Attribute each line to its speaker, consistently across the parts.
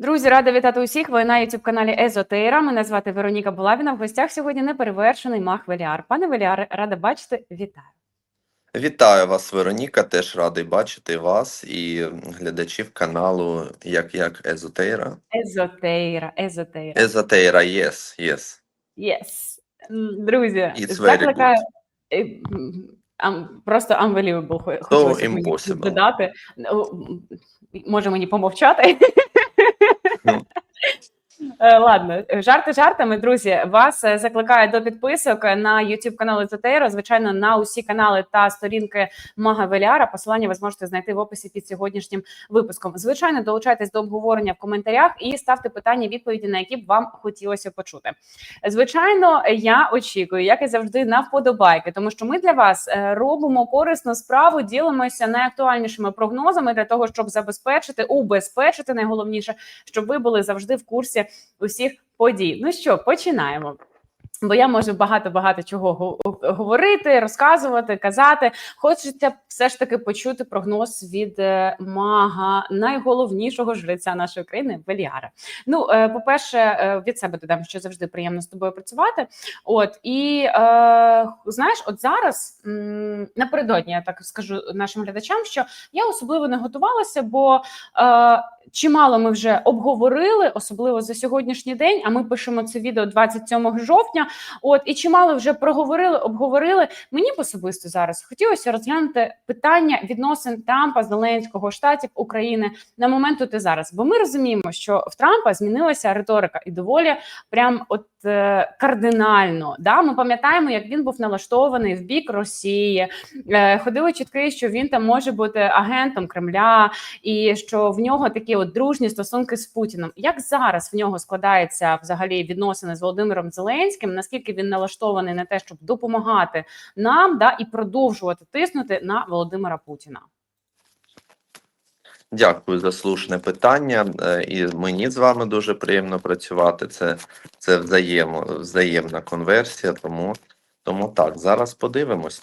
Speaker 1: Друзі, рада вітати усіх. Ви на youtube каналі Езотейра. Мене звати Вероніка Булавіна. В гостях сьогодні неперевершений Мах Веліар. Пане Веліаре, рада бачити. Вітаю.
Speaker 2: Вітаю вас, Вероніка. Теж радий бачити вас і глядачів каналу як як Езотейра.
Speaker 1: Езотейра, Езотейра.
Speaker 2: Езотейра, yes, yes.
Speaker 1: Yes. Друзі,
Speaker 2: It's
Speaker 1: закликаю е, м, просто unbelievable хо- хотілося додати. Ну, Може мені помовчати? no. Ладно, жарти жартами, друзі. Вас е, закликаю до підписок на YouTube канал Езотейра, звичайно, на усі канали та сторінки Мага Веліара. Посилання ви зможете знайти в описі під сьогоднішнім випуском. Звичайно, долучайтесь до обговорення в коментарях і ставте питання, відповіді на які б вам хотілося почути. Звичайно, я очікую, як і завжди, на вподобайки, тому що ми для вас е, робимо корисну справу, ділимося найактуальнішими прогнозами для того, щоб забезпечити, убезпечити найголовніше, щоб ви були завжди в курсі усіх подій. Ну що, починаємо. Бо я можу багато багато чого говорити, розказувати, казати. Хочеться все ж таки почути прогноз від е, мага, найголовнішого жреця нашої країни Веліара. Ну, е, по-перше, е, від себе додам, що завжди приємно з тобою працювати. От і знаєш, от зараз напередодні я так скажу нашим глядачам, що я особливо не готувалася, бо чимало ми вже обговорили, особливо за сьогоднішній день. А ми пишемо це відео 27 жовтня. От і чимало вже проговорили, обговорили. Мені особисто зараз хотілося розглянути питання відносин Трампа, Зеленського, штатів України на момент тут і зараз. Бо ми розуміємо, що в Трампа змінилася риторика і доволі прям от кардинально. Да? Ми пам'ятаємо, як він був налаштований в бік Росії. Е, ходили чутки, що він там може бути агентом Кремля, і що в нього такі от дружні стосунки з Путіним. Як зараз в нього складається взагалі відносини з Володимиром Зеленським? Наскільки він налаштований на те, щоб допомагати нам, да і продовжувати тиснути на Володимира Путіна?
Speaker 2: Дякую за слушне питання. Е, І мені з вами дуже приємно працювати. Це, це взаємо, взаємна конверсія, тому, тому так, зараз подивимось.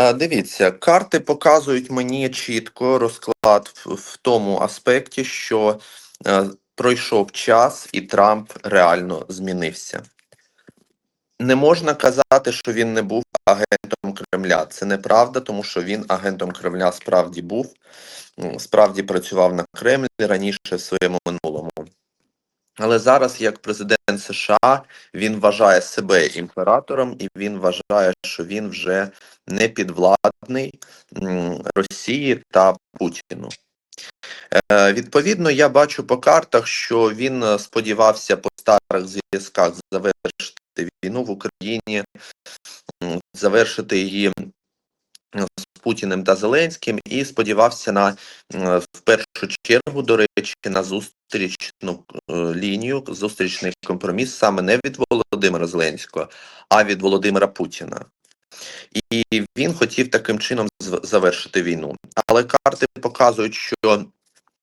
Speaker 2: Дивіться, карти показують мені чітко розклад в, тому аспекті, що е, пройшов час і Трамп реально змінився. Не можна казати, що він не був агентом Кремля. Це неправда, тому що він агентом Кремля справді був, справді працював на Кремлі раніше в своєму минулому. Але зараз, як президент США, він вважає себе імператором, і він вважає, що він вже не підвладний Росії та Путіну. Е, Відповідно, я бачу по картах, що він е, сподівався по старих зв'язках завершити війну в Україні, завершити її з Путіним та Зеленським, і сподівався на в першу чергу, до речі, на зустрічну е, лінію, зустрічний компроміс саме не від Володимира Зеленського, а від Володимира Путіна. І він хотів таким чином завершити війну. Але карти показують, що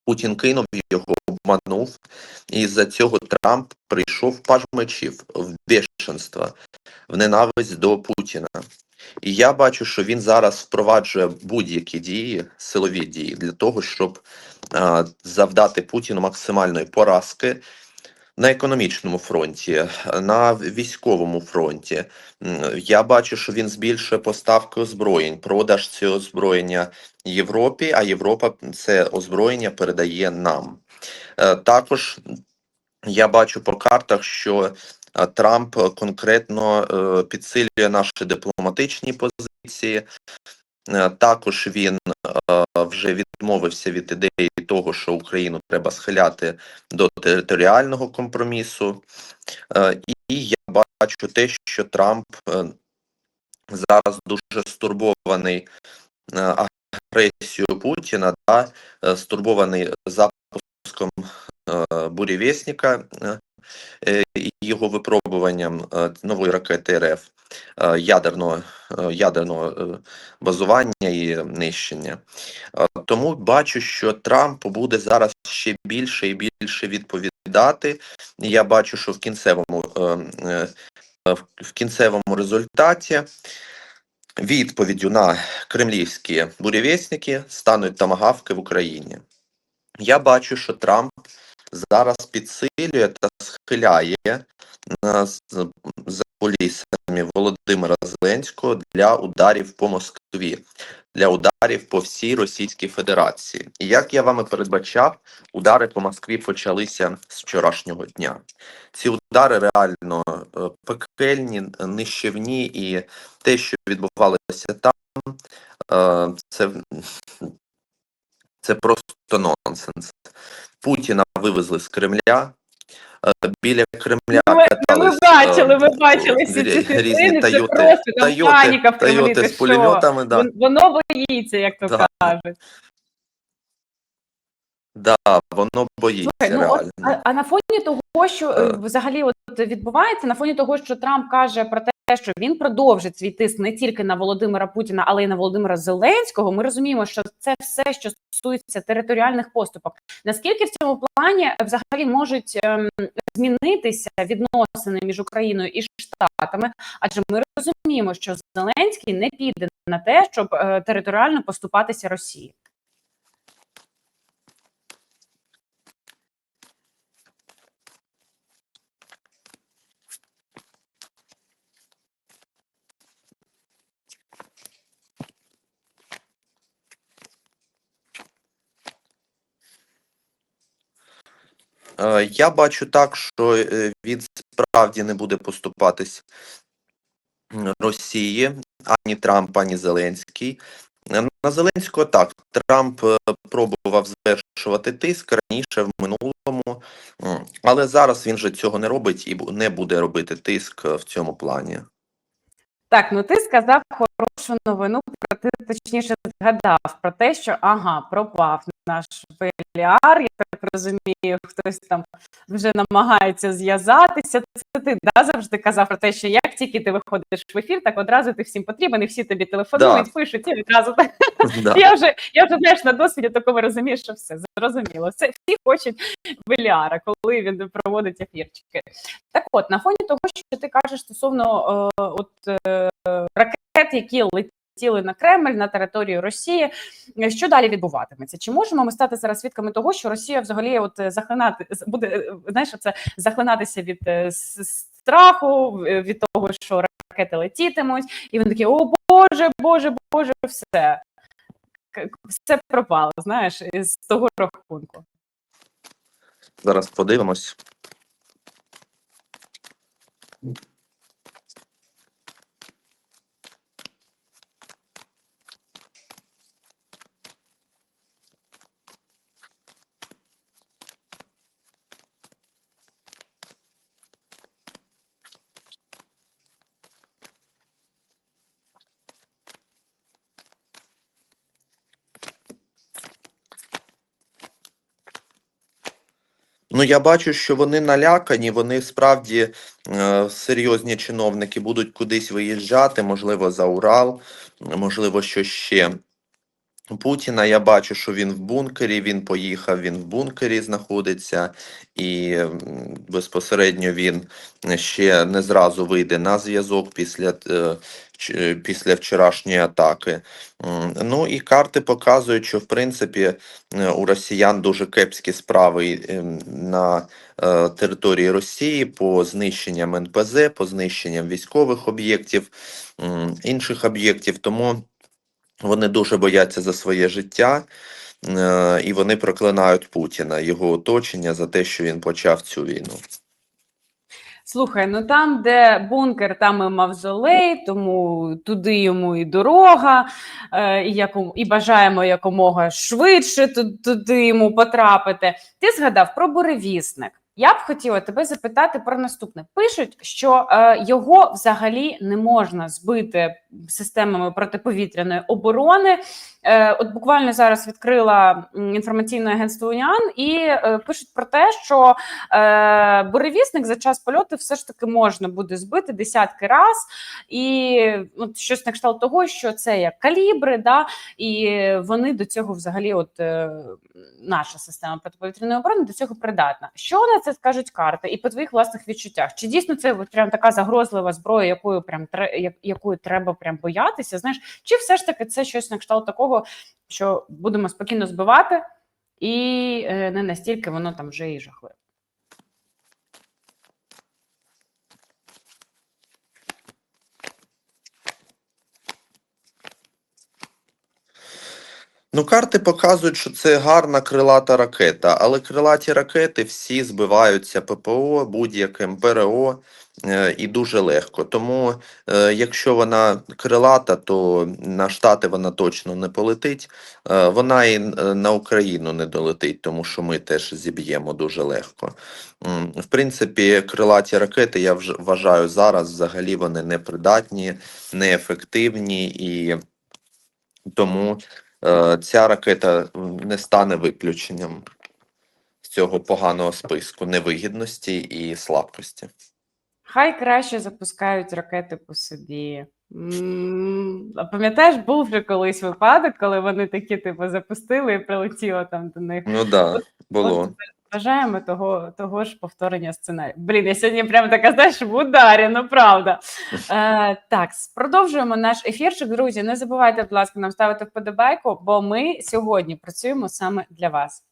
Speaker 2: Путін кинув його, обманув, і за цього Трамп прийшов в мечів, в бешенство, в ненависть до Путіна. І я бачу, що він зараз впроваджує будь-які дії, силові дії для того, щоб а, завдати Путіну максимальної поразки на економічному фронті, на військовому фронті. Я бачу, що він збільшує поставки озброєнь, продаж цього озброєння Європі, а Європа це озброєння передає нам. Е, Також я бачу по картах, що Трамп е, конкретно е, підсилює наші дипломатичні позиції. Е, Також він вже відмовився від ідеї того, що Україну треба схиляти до територіального компромісу. І я бачу те, що Трамп зараз дуже стурбований агресією Путіна е, стурбований запуском бурєвєсника е, і його випробуванням е, нової ракети РФ е, ядерного, е, ядерного е, базування і нищення. Е, Тому бачу, що Трамп буде зараз ще більше і більше відповідати. Я бачу, що в кінцевому, е, е, в- кінцевому результаті відповіддю на кремлівські бурєвєсники стануть тамагавки в Україні. Я бачу, що Трамп зараз підсилює та схиляє нас за кулісами Володимира Зеленського для ударів по Москві, для ударів по всій Російській Федерації. І як я вами передбачав, удари по Москві почалися з вчорашнього дня. Ці удари реально е, пекельні, нищівні, і те, що відбувалося там, е, це, це просто нонсенс. Путіна вивезли з Кремля. е, Біля Кремля
Speaker 1: Ну, Ми, ми бачили,
Speaker 2: е,
Speaker 1: ми бачили всі ці
Speaker 2: рі- різні Тойоти, Тойоти,
Speaker 1: паніка в Кремлі,
Speaker 2: Тойоти з пулеметами, да.
Speaker 1: Воно боїться, як то
Speaker 2: Да.
Speaker 1: кажуть.
Speaker 2: Да, воно боїться
Speaker 1: Слухай, ну, от, а, а на фоні того, що е,
Speaker 2: Е.
Speaker 1: взагалі от відбувається, на фоні того, що Трамп каже про те, що він продовжить свій тиск не тільки на Володимира Путіна, але й на Володимира Зеленського. Ми розуміємо, що це все, що стосується територіальних поступок. Наскільки в цьому плані взагалі можуть ем, змінитися відносини між Україною і Штатами? Адже ми розуміємо, що Зеленський не піде на те, щоб е, територіально поступатися Росії.
Speaker 2: Я бачу так, що е, він справді не буде поступатись Росії, ані Трамп, ані Зеленський. Е, На Зеленського так, Трамп е, пробував звершувати тиск раніше в минулому, але зараз він же цього не робить і не буде робити тиск е, в цьому плані.
Speaker 1: Так, ну ти сказав хорошу новину, про ти точніше згадав про те, що ага, пропав наш Беліар. Так розумію, хтось там вже намагається зв'язатися. Це ти да, завжди казав про те, що як тільки ти виходиш в ефір, так одразу ти всім потрібен, і всі тобі телефонують, пишуть, і відразу.
Speaker 2: Да.
Speaker 1: Я вже я вже знаєш на досвіді такому розумію, що все зрозуміло. Все всі хочуть Беліара, коли він проводить ефірчики. Так от, на фоні того, що ти кажеш стосовно е, от е, ракет, які летіли на Кремль на територію Росії, що далі відбуватиметься? Чи можемо ми стати зараз свідками того, що Росія взагалі от е, захлинати буде е, знаєш, це захлинатися від е, страху, від того, що ракети летітимуть, і вони такі: о Боже, Боже, Боже, все. Все пропало, знаєш, з того рахунку.
Speaker 2: Зараз подивимось. Ну, я бачу, що вони налякані, вони справді е, серйозні чиновники будуть кудись виїжджати, можливо, за Урал, можливо, що ще. Путіна я бачу, що він в бункері, він поїхав, він в бункері знаходиться, і безпосередньо він ще не зразу вийде на зв'язок після, е, після вчорашньої атаки. Ну і карти показують, що в принципі е, у росіян дуже кепські справи ем, на е, території Росії по знищенням НПЗ, по знищенням військових об'єктів, інших об'єктів. Тому вони дуже бояться за своє життя. е, І вони проклинають Путіна, його оточення за те, що він почав цю війну.
Speaker 1: Слухай, ну там, де бункер, там і мавзолей, тому туди йому і дорога, е, і, яку, і бажаємо якомога швидше туди йому потрапити. Ти згадав про буревісник. Я б хотіла тебе запитати про наступне. Пишуть, що е, його взагалі не можна збити системами протиповітряної оборони. Е, от буквально зараз відкрила інформаційне агентство Уніан і е, пишуть про те, що е, буревісник за час польоту все ж таки можна буде збити десятки раз, і от щось на кшталт того, що це як калібри, да, і вони до цього взагалі, от е, наша система протиповітряної оборони до цього придатна. Що на це скажуть карти, і по твоїх власних відчуттях? Чи дійсно це от прям така загрозлива зброя, якою прям якою треба прям боятися? Знаєш, чи все ж таки це щось на кшталт такого, що будемо спокійно збивати, і е, не настільки воно там вже і жахливе?
Speaker 2: Ну, карти показують, що це гарна крилата ракета, але крилаті ракети всі збиваються ППО, будь-яким ПРО е, і дуже легко. Тому, е, якщо вона крилата, то на Штати вона точно не полетить. Е, вона і на Україну не долетить, тому що ми теж зіб'ємо дуже легко. В принципі, крилаті ракети, я вважаю, зараз взагалі вони непридатні, неефективні і тому ця ракета не стане виключенням з цього поганого списку невигідності і слабкості.
Speaker 1: Хай краще запускають ракети по собі. А пам'ятаєш, був вже колись випадок, коли вони такі типу запустили і прилетіло там до них.
Speaker 2: Ну да, було.
Speaker 1: Бажаємо того, того ж повторення сценарію. Блін, я сьогодні прямо така, знаєш, в ударі, ну правда. Е, так, продовжуємо наш ефірчик. Друзі, не забувайте, будь ласка, нам ставити вподобайку, бо ми сьогодні працюємо саме для вас.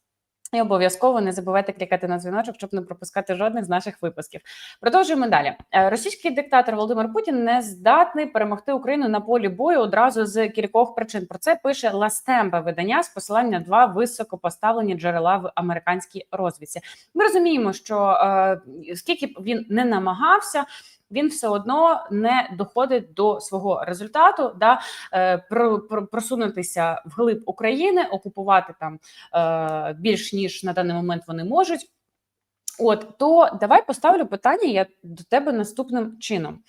Speaker 1: І обов'язково не забувайте клікати на дзвіночок, щоб не пропускати жодних з наших випусків. Продовжуємо далі. Е, Російський диктатор Володимир Путін не здатний перемогти Україну на полі бою одразу з кількох причин. Про це пише Ластемба видання з посилання два високопоставлені джерела в американській розвідці. Ми розуміємо, що е, скільки б він не намагався. Він все одно не доходить до свого результату, да е, про, про, просунутися вглиб України, окупувати там е, більш ніж на даний момент вони можуть. От то давай поставлю питання я до тебе наступним чином: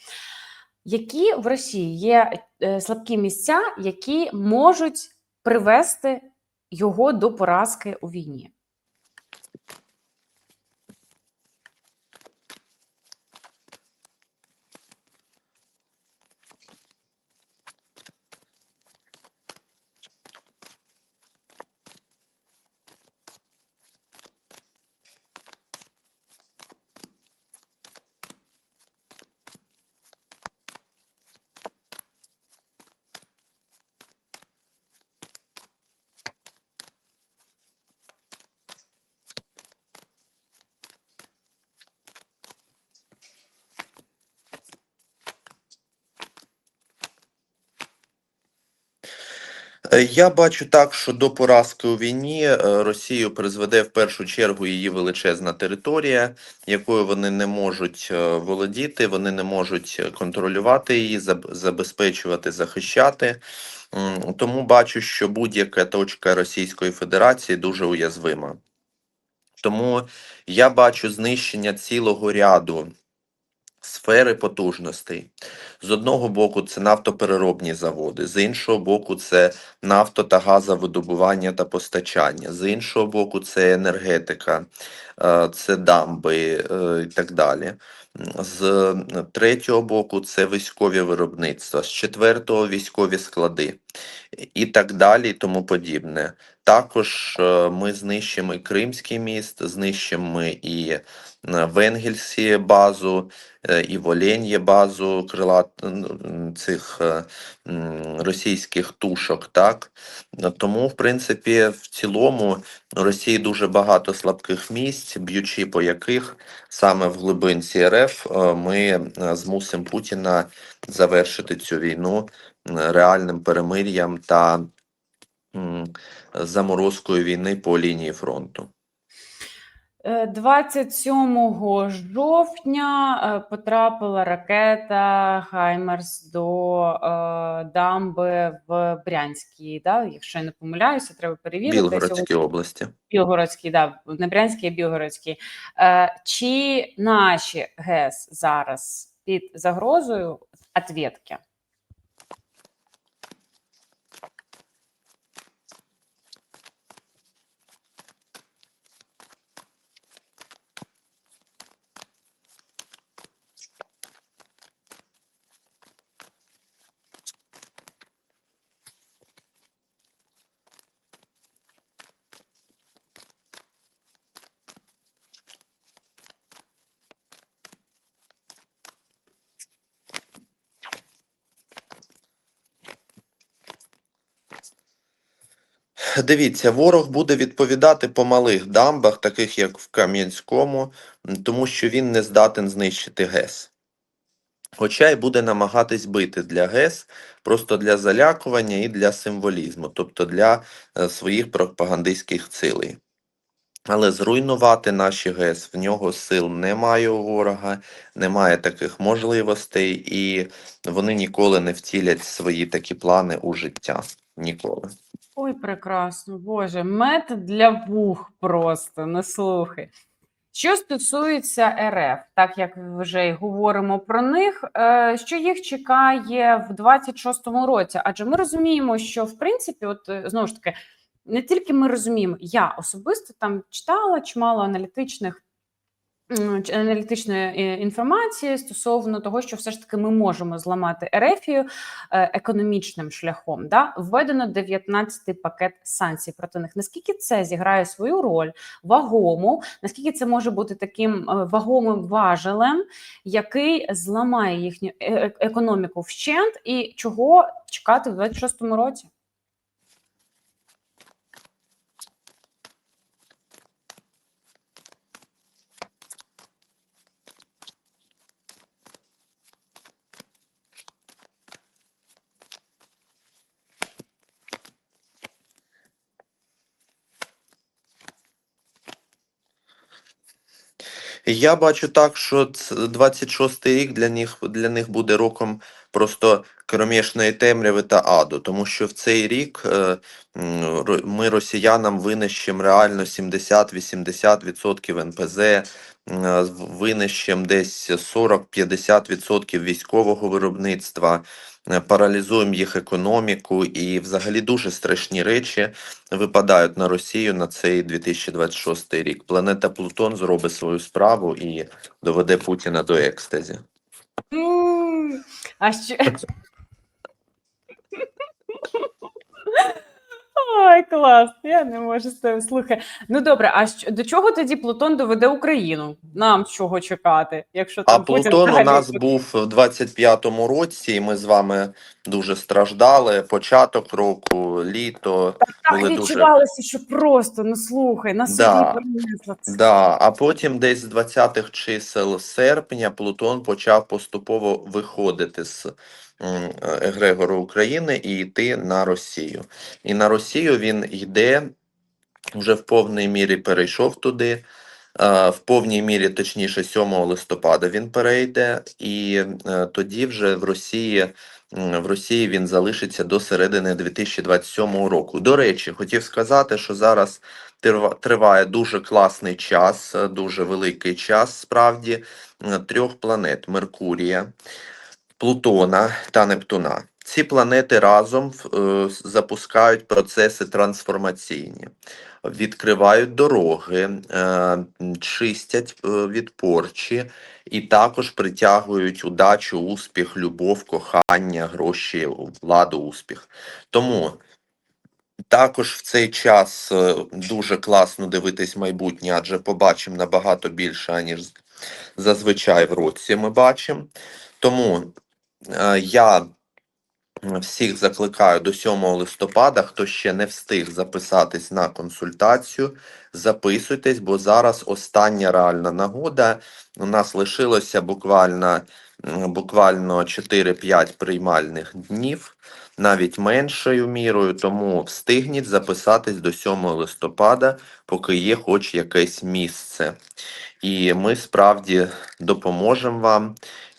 Speaker 1: які в Росії є е, слабкі місця, які можуть привести його до поразки у війні?
Speaker 2: Я бачу так, що до поразки у війні е, Росію призведе в першу чергу її величезна територія, якою вони не можуть е, володіти, вони не можуть е, контролювати її, забезпечувати, захищати. Тому бачу, що будь-яка точка Російської Федерації дуже уязвима. Тому я бачу знищення цілого ряду сфери потужностей. З одного боку, це нафтопереробні заводи, з іншого боку, це нафто та газовидобування та постачання, з іншого боку, це енергетика, е, це дамби е, і так далі. З третього боку, це військові виробництва, з четвертого військові склади і так далі, і тому подібне. Також е, ми знищимо і Кримський міст, знищимо і е, в базу, е, і в Олен'є базу крилат м, цих російських тушок. Так тому, в принципі, в цілому Росії дуже багато слабких місць, б'ючи по яких саме в глибинці РФ ми змусимо Путіна завершити цю війну реальним перемир'ям та заморозкою війни по лінії фронту.
Speaker 1: Е, 27 жовтня е, потрапила ракета Хаймерс до е, дамби в Брянській. Да? Якщо я не помиляюся, треба перевірити.
Speaker 2: Білгородській області.
Speaker 1: Білгородській, да, не Брянській, а Білгородській. Е, чи наші ГЕС зараз під загрозою ответки?
Speaker 2: Дивіться, ворог буде відповідати по малих дамбах, таких як в Кам'янському, тому що він не здатен знищити ГЕС. Хоча й буде намагатись бити для ГЕС просто для залякування і для символізму, тобто для е, своїх пропагандистських цілей. Але зруйнувати наші ГЕС в нього сил немає у ворога, немає таких можливостей, і вони ніколи не втілять свої такі плани у життя. Ніколи.
Speaker 1: Ой, прекрасно, Боже, мед для вух просто, не слухай. Що стосується РФ, так як вже й говоримо про них, е, що їх чекає в 26-му році? Адже ми розуміємо, що в принципі, от е, знову ж таки, не тільки ми розуміємо, я особисто там читала чимало аналітичних. Аналітичної е, інформації стосовно того, що все ж таки ми можемо зламати Ерефію е, економічним шляхом. Да? Введено 19-й пакет санкцій проти них. Наскільки це зіграє свою роль вагому? Наскільки це може бути таким е, вагомим важелем, який зламає їхню економіку вщент, і чого чекати в 26-му році?
Speaker 2: Я бачу так, що ц- 26-й рік для них, для них буде роком просто кромішної темряви та аду, тому що в цей рік е, ми росіянам винищимо реально 70-80% НПЗ, м, винищимо десь 40-50% військового виробництва, е, паралізуємо їх економіку і взагалі дуже страшні речі випадають на Росію на цей 2026 рік. Планета Плутон зробить свою справу і доведе Путіна до екстазі.
Speaker 1: М, А що? Ой, клас, я не можу з тебе слухай. Ну добре, а що, до чого тоді Плутон доведе Україну? Нам чого чекати, якщо
Speaker 2: А
Speaker 1: там Путін
Speaker 2: Плутон у
Speaker 1: взагалі
Speaker 2: нас
Speaker 1: тут-
Speaker 2: був в 25-му році, і ми з вами дуже страждали. Початок року, літо.
Speaker 1: так
Speaker 2: були дуже-
Speaker 1: відчувалося, що просто ну слухай, на собі
Speaker 2: Да.
Speaker 1: перенесла це.
Speaker 2: Да, а потім десь з 20-х чисел серпня Плутон почав поступово виходити з егрегору України і йти на Росію. І на Росію він йде вже в повній мірі перейшов туди. В повній мірі, точніше, 7 листопада він перейде, і е, тоді вже в Росії, в Росії він залишиться до середини 2027 року. До речі, хотів сказати, що зараз триває дуже класний час, е, дуже великий час справді трьох планет: Меркурія, Плутона та Нептуна. Ці планети разом е, запускають процеси трансформаційні, відкривають дороги, е, чистять е, від порчі і також притягують удачу, успіх, любов, кохання, гроші, владу, успіх. Тому також в цей час е, дуже класно дивитись майбутнє, адже побачимо набагато більше, аніж зазвичай в році ми бачимо. Тому я всіх закликаю до 7 листопада, хто ще не встиг записатись на консультацію, записуйтесь, бо зараз остання реальна нагода. У нас лишилося буквально буквально 4-5 приймальних днів, навіть меншою мірою, тому встигніть записатись до 7 листопада, поки є хоч якесь місце. І ми справді допоможемо вам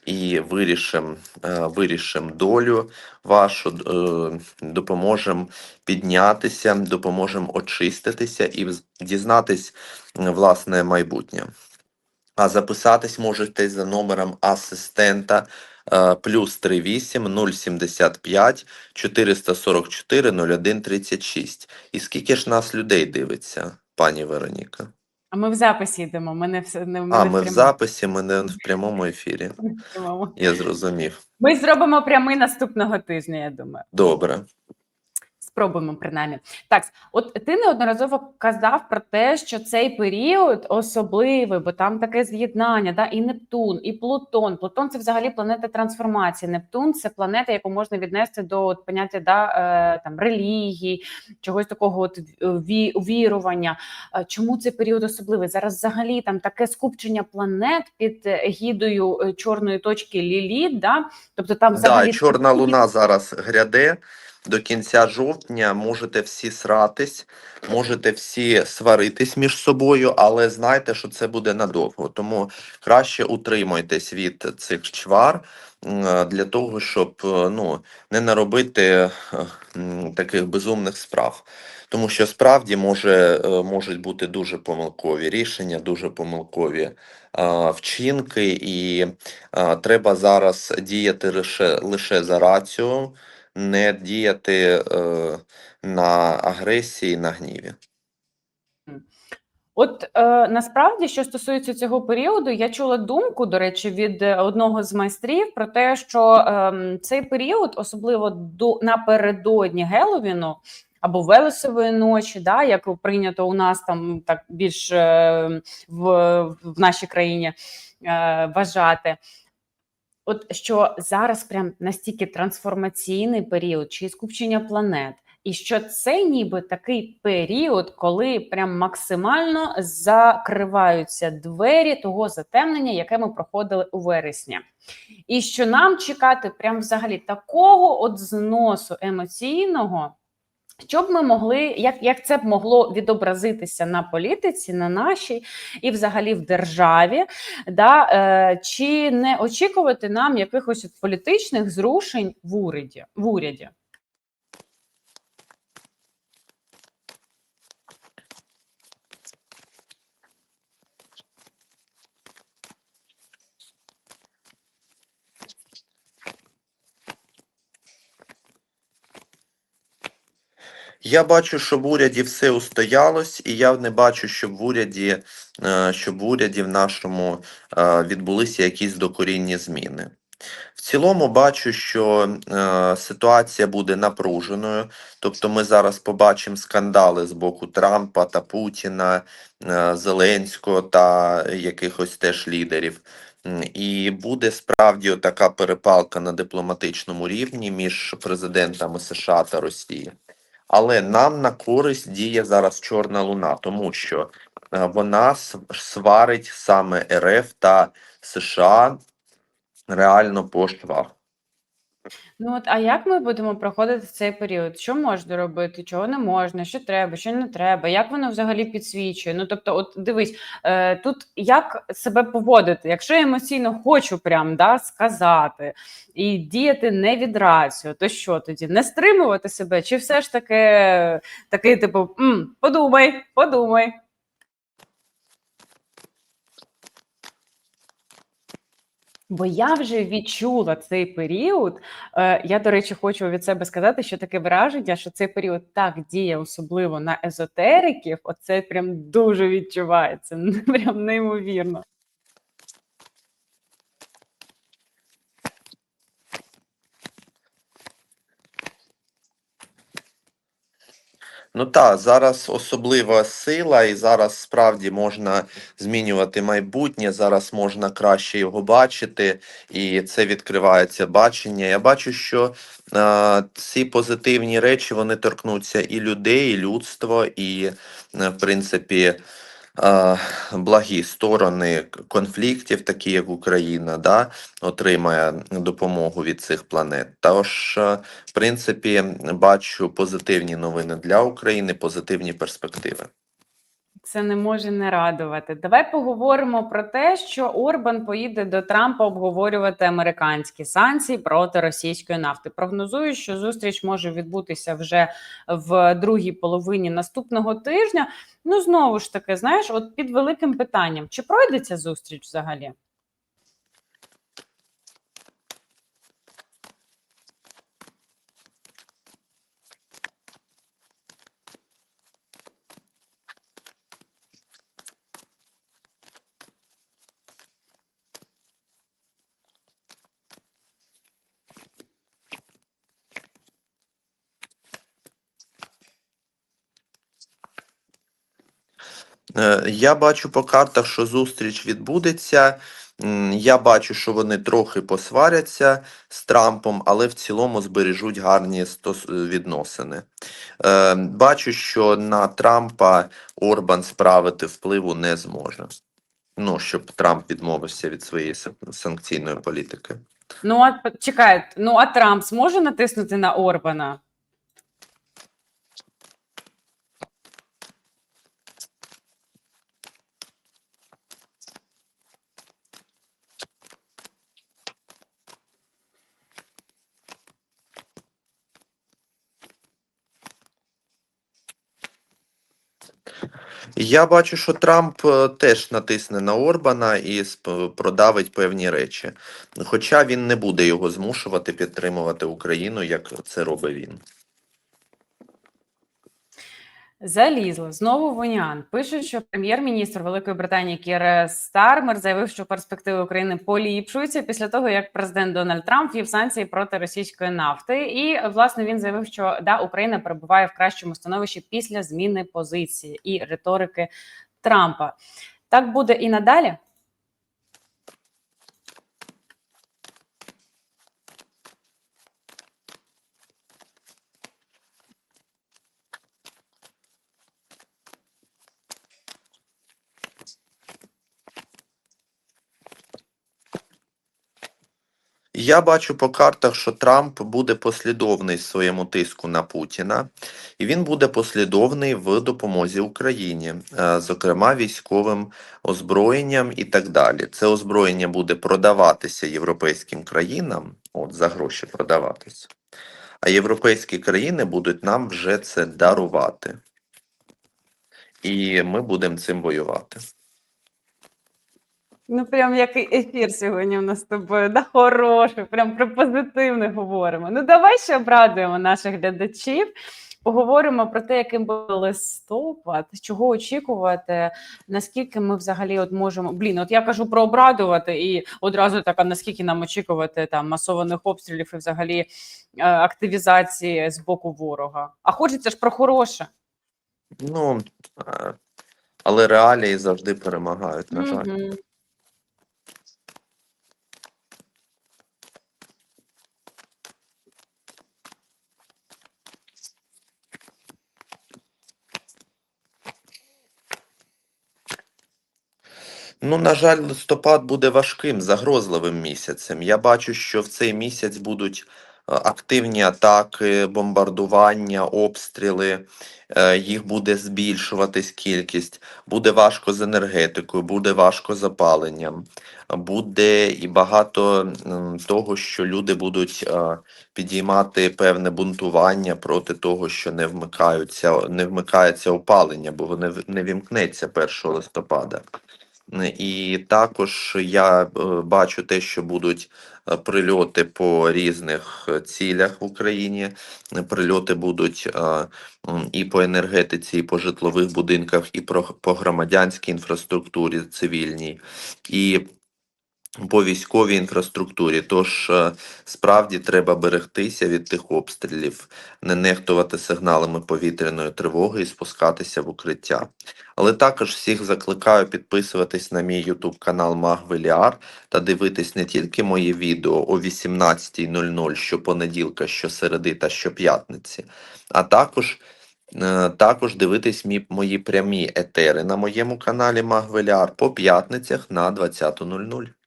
Speaker 2: і вирішимо е, вирішимо долю вашу, е, допоможемо піднятися, допоможемо очиститися і дізнатись власне майбутнє. А записатись можете за номером асистента е, плюс 38 075 444 01 36. І скільки ж нас людей дивиться, пані Вероніка?
Speaker 1: А ми в записі йдемо. Ми не все не
Speaker 2: А,
Speaker 1: не
Speaker 2: ми в
Speaker 1: прямому-
Speaker 2: записі, ми не в прямому ефірі. Я зрозумів.
Speaker 1: Ми зробимо прямий наступного тижня. Я думаю.
Speaker 2: Добре.
Speaker 1: Спробуємо принаймні. Так, от ти неодноразово казав про те, що цей період особливий, бо там таке з'єднання, да, і Нептун, і Плутон. Плутон це взагалі планета трансформації. Нептун це планета, яку можна віднести до от, поняття да, е, там релігії, чогось такого от ві, вірування. Е, Чому цей період особливий? Зараз взагалі там таке скупчення планет під е, гідою е, чорної точки Ліліт, да? тобто там
Speaker 2: Да,
Speaker 1: взагалі
Speaker 2: і чорна луна зараз гряде. До кінця жовтня можете всі сратись, можете всі сваритись між собою, але знайте, що це буде надовго. Тому краще утримуйтесь від цих чвар для того, щоб е, ну, не наробити е, таких безумних справ. Тому що справді може, е, можуть бути дуже помилкові рішення, дуже помилкові е, вчинки, і е, треба зараз діяти лише, лише за рацією, не діяти е, на агресії, на гніві.
Speaker 1: От е, насправді, що стосується цього періоду, я чула думку, до речі, від е, одного з майстрів про те, що е, цей період, особливо до напередодні Геловіну або Велесової ночі, да, як прийнято у нас там так більш е, в, в нашій країні е, вважати. От що зараз прям настільки трансформаційний період, чи скупчення планет, і що це ніби такий період, коли прям максимально закриваються двері того затемнення, яке ми проходили у вересні. І що нам чекати прям взагалі такого от зносу емоційного, щоб ми могли, як, як це б могло відобразитися на політиці, на нашій і взагалі в державі, да, е, чи не очікувати нам якихось політичних зрушень в уряді? В уряді?
Speaker 2: Я бачу, що в уряді все устоялось, і я не бачу, щоб в уряді, е, щоб в уряді в нашому е, відбулися якісь докорінні зміни. В цілому бачу, що е, ситуація буде напруженою. Тобто, ми зараз побачимо скандали з боку Трампа та Путіна, е, Зеленського та якихось теж лідерів. І буде справді така перепалка на дипломатичному рівні між президентами США та Росії. Але нам на користь діє зараз Чорна Луна, тому що е, вона сварить саме РФ та США реально по швах.
Speaker 1: Ну от а як ми будемо проходити цей період? Що можна робити, чого не можна, що треба, що не треба, як воно взагалі підсвічує? Ну тобто, от дивись, е, тут як себе поводити, якщо я емоційно хочу прям да, сказати і діяти не від рацію, то що тоді? Не стримувати себе, чи все ж таки такий, типу, «М, подумай, подумай. Бо я вже відчула цей період. Е, я, до речі, хочу від себе сказати, що таке враження, що цей період так діє, особливо на езотериків. Оце прям дуже відчувається. Прям неймовірно.
Speaker 2: Ну так, зараз особлива сила, і зараз справді можна змінювати майбутнє, зараз можна краще його бачити, і це відкривається бачення. Я бачу, що е, ці позитивні речі вони торкнуться і людей, і людство, і, е, в принципі, благі сторони конфліктів, такі як Україна, да, отримає допомогу від цих планет. Тож, ж, в принципі, бачу позитивні новини для України, позитивні перспективи.
Speaker 1: Це не може не радувати. Давай поговоримо про те, що Орбан поїде до Трампа обговорювати американські санкції проти російської нафти. Прогнозую, що зустріч може відбутися вже в другій половині наступного тижня. Ну знову ж таки, знаєш, от під великим питанням, чи пройде ця зустріч взагалі?
Speaker 2: Я бачу по картах, що зустріч відбудеться. Я бачу, що вони трохи посваряться з Трампом, але в цілому збережуть гарні стос- відносини. Е, Бачу, що на Трампа Орбан справити впливу не зможе. Ну, щоб Трамп відмовився від своєї санкційної політики.
Speaker 1: Ну а чекай, ну а Трамп зможе натиснути на Орбана?
Speaker 2: Я бачу, що Трамп е, теж натисне на Орбана і продавить певні речі. Хоча він не буде його змушувати підтримувати Україну, як це робить він.
Speaker 1: Залізла знову Вонян. Пишуть, що прем'єр-міністр Великої Британії Кір Стармер заявив, що перспективи України поліпшуються після того, як президент Дональд Трамп вів санкції проти російської нафти. І власне він заявив, що да, Україна перебуває в кращому становищі після зміни позиції і риторики Трампа. Так буде і надалі.
Speaker 2: Я бачу по картах, що Трамп буде послідовний в своєму тиску на Путіна, і він буде послідовний в допомозі Україні, е, зокрема військовим озброєнням і так далі. Це озброєння буде продаватися європейським країнам, от за гроші продаватися. А європейські країни будуть нам вже це дарувати. І ми будемо цим воювати.
Speaker 1: Ну, прям який ефір сьогодні в нас з тобою. Да, хороший, прям про позитивне говоримо. Ну, давай ще обрадуємо наших глядачів. Поговоримо про те, яким буде листопад, чого очікувати, наскільки ми взагалі от можемо. Блін, от я кажу про обрадувати, і одразу така, наскільки нам очікувати там масованих обстрілів і взагалі е, активізації з боку ворога. А хочеться ж про хороше.
Speaker 2: Ну, е, але реалії завжди перемагають, на жаль.
Speaker 1: Мгм.
Speaker 2: Ну, на жаль, листопад буде важким, загрозливим місяцем. Я бачу, що в цей місяць будуть е, активні атаки, бомбардування, обстріли. е, Їх буде збільшуватись кількість. Буде важко з енергетикою, буде важко з опаленням. Буде і багато того, що люди будуть е, підіймати певне бунтування проти того, що не вмикаються, не вмикається опалення, бо воно не вімкнеться 1 листопада. І також я е, бачу те, що будуть е, прильоти по різних е, цілях в Україні. Прильоти будуть і по енергетиці, і по житлових будинках, і по громадянській інфраструктурі цивільній, і по військовій інфраструктурі. Тож е, справді треба берегтися від тих обстрілів, не нехтувати сигналами повітряної тривоги і спускатися в укриття. Але також всіх закликаю підписуватись на мій YouTube канал Магвеліар та дивитись не тільки мої відео о 18.00 щопонеділка, щосереди та щоп'ятниці, а також Е, Також дивитись мої прямі етери на моєму каналі Магвеляр по п'ятницях на 20.00.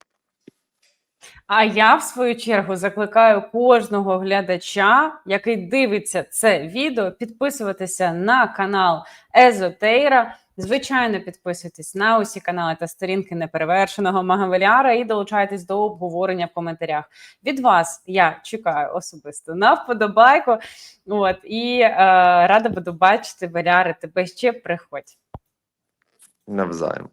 Speaker 1: А я, в свою чергу, закликаю кожного глядача, який дивиться це відео, підписуватися на канал Езотейра. Звичайно, підписуйтесь на усі канали та сторінки неперевершеного Магавеляра і долучайтесь до обговорення в коментарях. Від вас я чекаю особисто на вподобайку. От і е, рада буду бачити, Веляри, тебе ще приходь.
Speaker 2: Навзаєм.